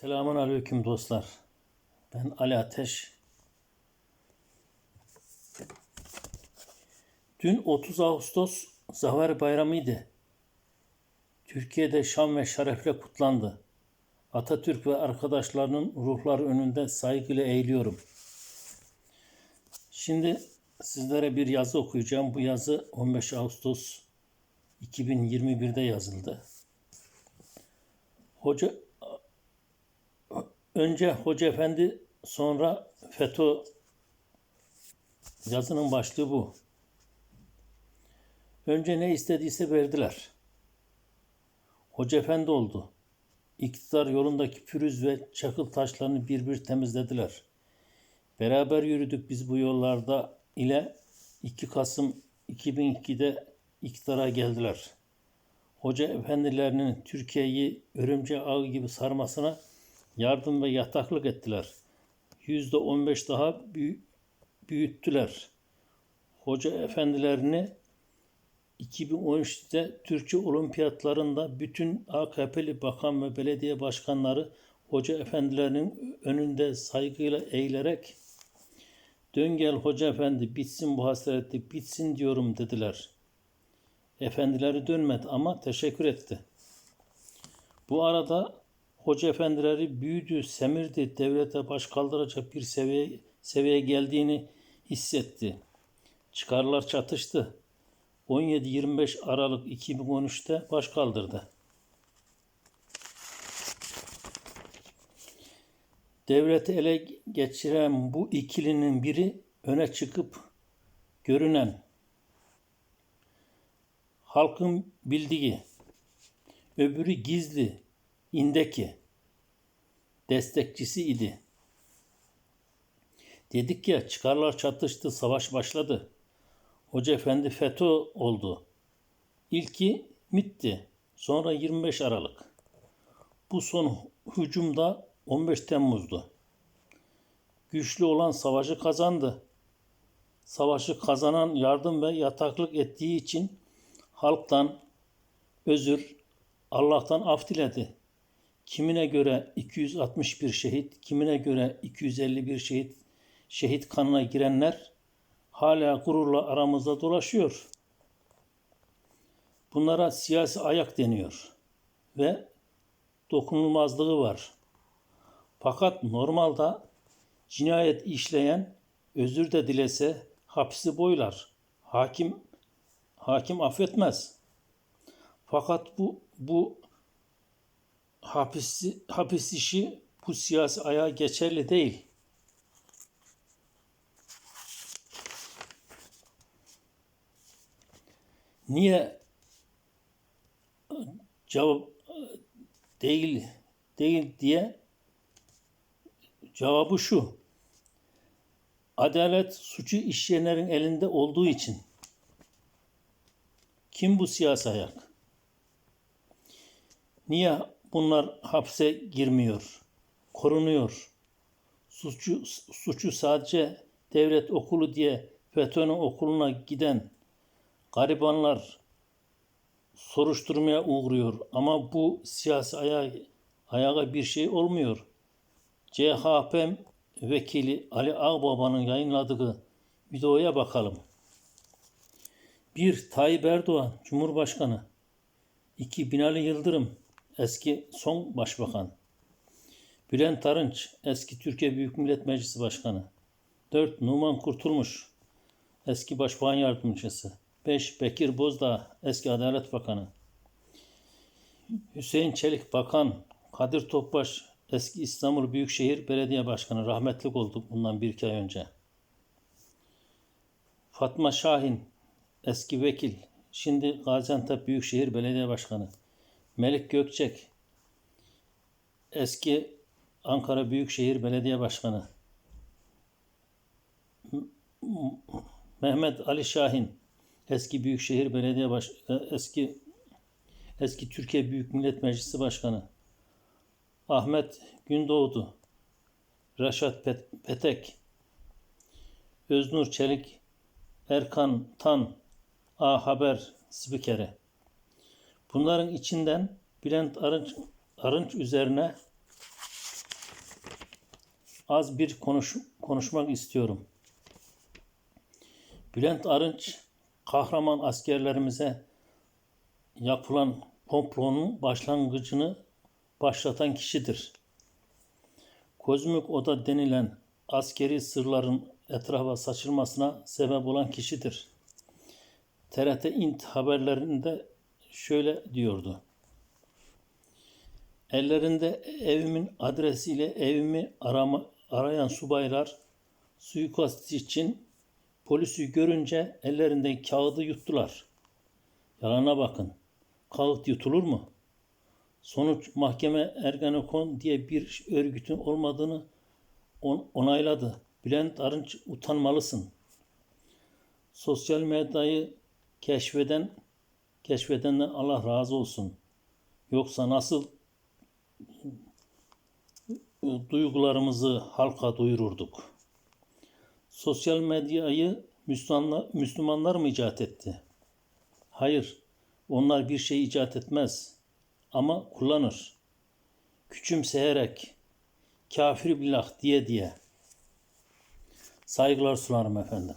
Selamun aleyküm dostlar. Ben Ali Ateş. Dün 30 Ağustos Zafer Bayramı'ydı. Türkiye'de şan ve şerefle kutlandı. Atatürk ve arkadaşlarının ruhları önünde saygıyla eğiliyorum. Şimdi sizlere bir yazı okuyacağım. Bu yazı 15 Ağustos 2021'de yazıldı. Hoca Önce Hoca Efendi sonra FETÖ yazının başlığı bu. Önce ne istediyse verdiler. Hoca Efendi oldu. İktidar yolundaki pürüz ve çakıl taşlarını bir bir temizlediler. Beraber yürüdük biz bu yollarda ile 2 Kasım 2002'de iktidara geldiler. Hoca efendilerinin Türkiye'yi örümcek ağı gibi sarmasına yardım ve yataklık ettiler. Yüzde on beş daha büyü- büyüttüler. Hoca efendilerini 2013'te Türkçe olimpiyatlarında bütün AKP'li bakan ve belediye başkanları hoca efendilerinin önünde saygıyla eğilerek dön gel hoca efendi bitsin bu hasretlik bitsin diyorum dediler. Efendileri dönmedi ama teşekkür etti. Bu arada hoca efendileri büyüdü, semirdi, devlete baş kaldıracak bir seviye, seviyeye geldiğini hissetti. Çıkarlar çatıştı. 17-25 Aralık 2013'te baş kaldırdı. Devleti ele geçiren bu ikilinin biri öne çıkıp görünen halkın bildiği, öbürü gizli, indeki destekçisi idi. Dedik ya çıkarlar çatıştı, savaş başladı. Hoca Efendi FETÖ oldu. İlki MİT'ti. Sonra 25 Aralık. Bu son hücumda 15 Temmuz'du. Güçlü olan savaşı kazandı. Savaşı kazanan yardım ve yataklık ettiği için halktan özür, Allah'tan af diledi. Kimine göre 261 şehit, kimine göre 251 şehit, şehit kanına girenler hala gururla aramızda dolaşıyor. Bunlara siyasi ayak deniyor ve dokunulmazlığı var. Fakat normalde cinayet işleyen özür de dilese hapsi boylar. Hakim hakim affetmez. Fakat bu bu hapis, hapis işi bu siyasi ayağa geçerli değil. Niye cevap değil değil diye cevabı şu. Adalet suçu işleyenlerin elinde olduğu için. Kim bu siyasi ayak? Niye bunlar hapse girmiyor, korunuyor? Suçu, suçu sadece devlet okulu diye FETÖ'nün okuluna giden garibanlar soruşturmaya uğruyor. Ama bu siyasi ayağa, ayağa bir şey olmuyor. CHP vekili Ali Ağbaba'nın yayınladığı videoya bakalım. 1. Tayyip Erdoğan, Cumhurbaşkanı. 2. Binali Yıldırım, eski son başbakan. Bülent Arınç, eski Türkiye Büyük Millet Meclisi Başkanı. 4. Numan Kurtulmuş, eski başbakan yardımcısı. 5. Bekir Bozdağ, eski Adalet Bakanı. Hüseyin Çelik Bakan, Kadir Topbaş, eski İstanbul Büyükşehir Belediye Başkanı. Rahmetlik oldu bundan bir iki ay önce. Fatma Şahin, eski vekil, şimdi Gaziantep Büyükşehir Belediye Başkanı. Melik Gökçek, eski Ankara Büyükşehir Belediye Başkanı. Mehmet Ali Şahin, eski Büyükşehir Belediye Baş e, eski eski Türkiye Büyük Millet Meclisi Başkanı. Ahmet Gündoğdu, Reşat Pet- Petek, Öznur Çelik, Erkan Tan, A Haber spikeri. Bunların içinden Bülent Arınç, Arınç üzerine az bir konuş, konuşmak istiyorum. Bülent Arınç kahraman askerlerimize yapılan komplonun başlangıcını başlatan kişidir. Kozmik Oda denilen askeri sırların etrafa saçılmasına sebep olan kişidir. TRT İNT haberlerinde şöyle diyordu. Ellerinde evimin adresiyle evimi arama, arayan subaylar suikast için polisi görünce ellerinde kağıdı yuttular. Yalana bakın. Kağıt yutulur mu? Sonuç mahkeme Ergenekon diye bir örgütün olmadığını on- onayladı. Bülent Arınç utanmalısın. Sosyal medyayı keşfeden keşfedenden Allah razı olsun. Yoksa nasıl duygularımızı halka duyururduk? Sosyal medyayı Müslümanlar mı icat etti? Hayır, onlar bir şey icat etmez ama kullanır. Küçümseyerek, kafir billah diye diye. Saygılar sunarım efendim.